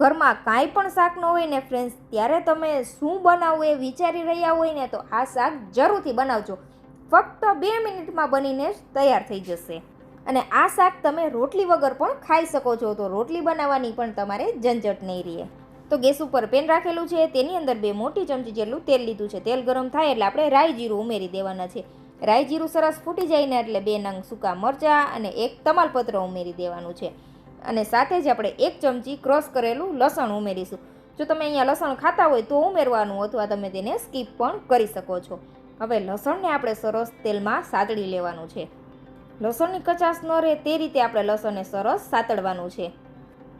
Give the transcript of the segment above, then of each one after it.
ઘરમાં કાંઈ પણ શાક ન હોય ને ફ્રેન્ડ્સ ત્યારે તમે શું બનાવવું એ વિચારી રહ્યા હોય ને તો આ શાક જરૂરથી બનાવજો. ફક્ત બે મિનિટમાં બનીને તૈયાર થઈ જશે. અને આ શાક તમે રોટલી વગર પણ ખાઈ શકો છો, તો રોટલી બનાવવાની પણ તમારે ઝંઝટ નહીં રહે. તો ગેસ ઉપર પેન રાખેલું છે, તેની અંદર બે મોટી ચમચી જેટલું તેલ લીધું છે. તેલ ગરમ થાય એટલે આપણે રાઈ જીરું ઉમેરી દેવાના છે. રાઈ જીરું સરસ ફૂટી જાય ને એટલે બે નંગ સૂકા મરચાં અને એક તમાલપત્ર ઉમેરી દેવાનું છે. અને સાથે જ આપણે એક ચમચી ક્રોસ કરેલું લસણ ઉમેરીશું. જો તમે અહીંયા લસણ ખાતા હોય તો ઉમેરવાનું અથવા તમે તેને સ્કીપ પણ કરી શકો છો. હવે લસણને આપણે સરસ તેલમાં સાતળી લેવાનું છે. લસણની કચાશ ન રહે તે રીતે આપણે લસણને સરસ સાતળવાનું છે.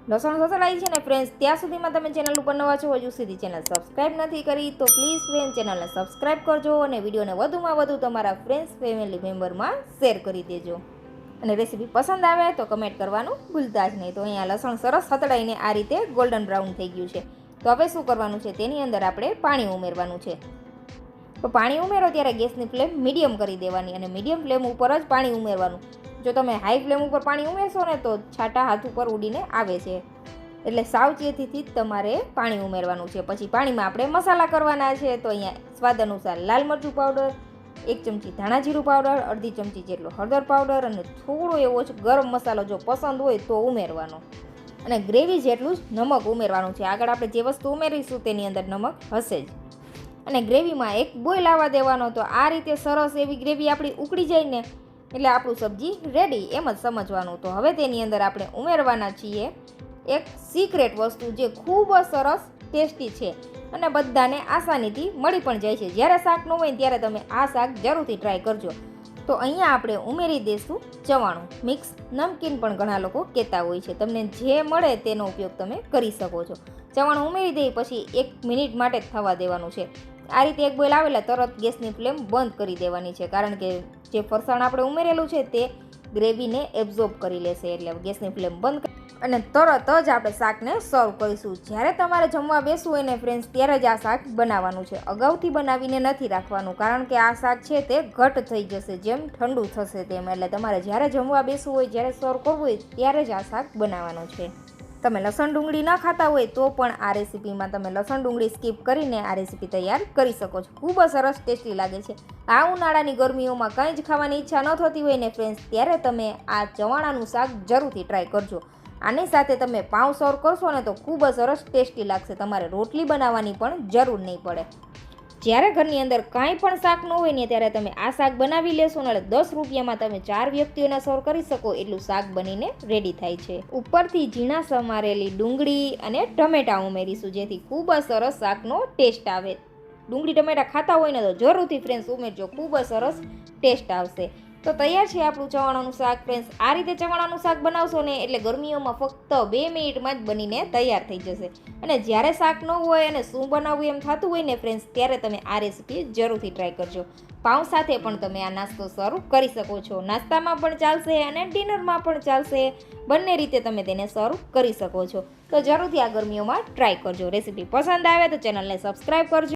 લસણ સતળાઈ છે ને ફ્રેન્ડ્સ ત્યાં સુધીમાં તમે ચેનલ ઉપર નવા છો, હજુ સુધી ચેનલ સબસ્ક્રાઈબ નથી કરી, તો પ્લીઝ ફ્રેન્ડ ચેનલને સબસ્ક્રાઈબ કરજો અને વિડીયોને વધુમાં વધુ તમારા ફ્રેન્ડ્સ ફેમિલી મેમ્બરમાં શેર કરી દેજો. અને રેસીપી પસંદ આવે તો કમેન્ટ કરવાનું ભૂલતા જ નહીં. તો અહીંયા લસણ સરસ સતળાઈને આ રીતે ગોલ્ડન બ્રાઉન થઈ ગયું છે. તો હવે શું કરવાનું છે? તેની અંદર આપણે પાણી ઉમેરવાનું છે. તો પાણી ઉમેરો ત્યારે ગેસની ફ્લેમ મીડિયમ કરી દેવાની અને મીડિયમ ફ્લેમ ઉપર જ પાણી ઉમેરવાનું. જો તમે હાઈ ફ્લેમ ઉપર પાણી ઉમેરશો ને તો છાટા હાથ ઉપર ઉડીને આવે છે. એટલે સાવચેતીથી જ તમારે પાણી ઉમેરવાનું છે. પછી પાણીમાં આપણે મસાલા કરવાના છે. તો અહીંયા સ્વાદ અનુસાર લાલ મરચું પાવડર એક ચમચી ધાણા જીરું પાવડર, અડધી ચમચી જેટલો હળદર પાવડર અને થોડો એવો જ ગરમ મસાલો જો પસંદ હોય તો ઉમેરવાનો. અને ગ્રેવી જેટલું જ નમક ઉમેરવાનું છે. આગળ આપણે જે વસ્તુ ઉમેરીશું તેની અંદર નમક હશે જ. અને ગ્રેવીમાં એક બોઇલ આવવા દેવાનો તો આ રીતે સરસ એવી ગ્રેવી આપણી ઉકળી જાય ને એટલે આપણું સબ્જી રેડી એમ જ સમજવાનું. તો હવે તેની અંદર આપણે ઉમેરવાના છીએ એક સિક્રેટ વસ્તુ જે ખૂબ જ સરસ ટેસ્ટી છે. અને બધાને આસાનીથી મળી પણ જાય છે. જ્યારે શાક ન હોય ત્યારે તમે આ શાક જરૂરથી ટ્રાય કરજો. તો અહીંયા આપણે ઉમેરી દઈશું ચવાણું. મિક્સ નમકીન પણ ઘણા લોકો કહેતા હોય છે. તમને જે મળે તેનો ઉપયોગ તમે કરી શકો છો. ચવાણું ઉમેરી દઈ પછી એક મિનિટ માટે થવા દેવાનું છે. આ રીતે એક બોઇલ આવેલા તરત ગેસની ફ્લેમ બંધ કરી દેવાની છે. કારણ કે જે ફરસાણ આપણે ઉમેરેલું છે તે ગ્રેવીને એબ્ઝોર્બ કરી લેશે. એટલે ગેસની ફ્લેમ બંધ કરી અને તરત જ આપણે શાકને સર્વ કરીશું. જ્યારે તમારે જમવા બેસવું હોય ને ફ્રેન્ડ્સ ત્યારે જ આ શાક બનાવવાનું છે. અગાઉથી બનાવીને નથી રાખવાનું, કારણ કે આ શાક છે તે ઘટ થઈ જશે, જેમ ઠંડુ થશે તેમ. એટલે તમારે જ્યારે જમવા બેસવું હોય, જ્યારે સર્વ કરવું હોય, ત્યારે જ આ શાક બનાવવાનું છે. તમે લસણ ડુંગળી ન ખાતા હોય, તો પણ આ રેસીપીમાં તમે લસણ ડુંગળી સ્કીપ કરીને આ રેસીપી તૈયાર કરી શકો છો. ખૂબ જ સરસ ટેસ્ટી લાગે છે. આ ઉનાળાની ગરમીઓમાં કંઈ જ ખાવાની ઈચ્છા ન થતી હોય ને ફ્રેન્ડ્સ ત્યારે તમે આ ચવાણાનું શાક જરૂરથી ટ્રાય કરજો. આની સાથે તમે પાઉં સર્વ કરશો ને તો ખૂબ જ સરસ ટેસ્ટી લાગશે. તમારે રોટલી બનાવવાની પણ જરૂર નહીં પડે. જ્યારે ઘરની અંદર કાંઈ પણ શાક ન હોય ને ત્યારે તમે આ શાક બનાવી લેશો ને એટલે દસ રૂપિયામાં તમે ચાર વ્યક્તિઓને સર્વ કરી શકો એટલું શાક બનીને રેડી થાય છે. ઉપરથી ઝીણા સમારેલી ડુંગળી અને ટમેટાં ઉમેરીશું, જેથી ખૂબ જ સરસ શાકનો ટેસ્ટ આવે. ડુંગળી ટમેટાં ખાતા હોય ને તો જરૂરથી ફ્રેન્ડ્સ ઉમેરજો, ખૂબ જ સરસ ટેસ્ટ આવશે. તો તૈયાર છે આપણું ચવાણાનું શાક ફ્રેન્ડ્સ આ રીતે ચવાણાનું શાક બનાવશો ને એટલે ગરમીઓમાં ફક્ત બે મિનિટમાં જ બનીને તૈયાર થઈ જશે. અને જ્યારે શાક ન હોય અને શું બનાવવું એમ થતું હોય ને ફ્રેન્ડ્સ ત્યારે તમે આ રેસીપી જરૂરથી ટ્રાય કરજો. પાઉં સાથે પણ તમે આ નાસ્તો સર્વ કરી શકો છો. નાસ્તામાં પણ ચાલશે અને ડિનરમાં પણ ચાલશે. બંને રીતે તમે તેને સર્વ કરી શકો છો. તો જરૂરથી આ ગરમીઓમાં ટ્રાય કરજો. રેસીપી પસંદ આવે તો ચેનલને સબસ્ક્રાઈબ કરજો.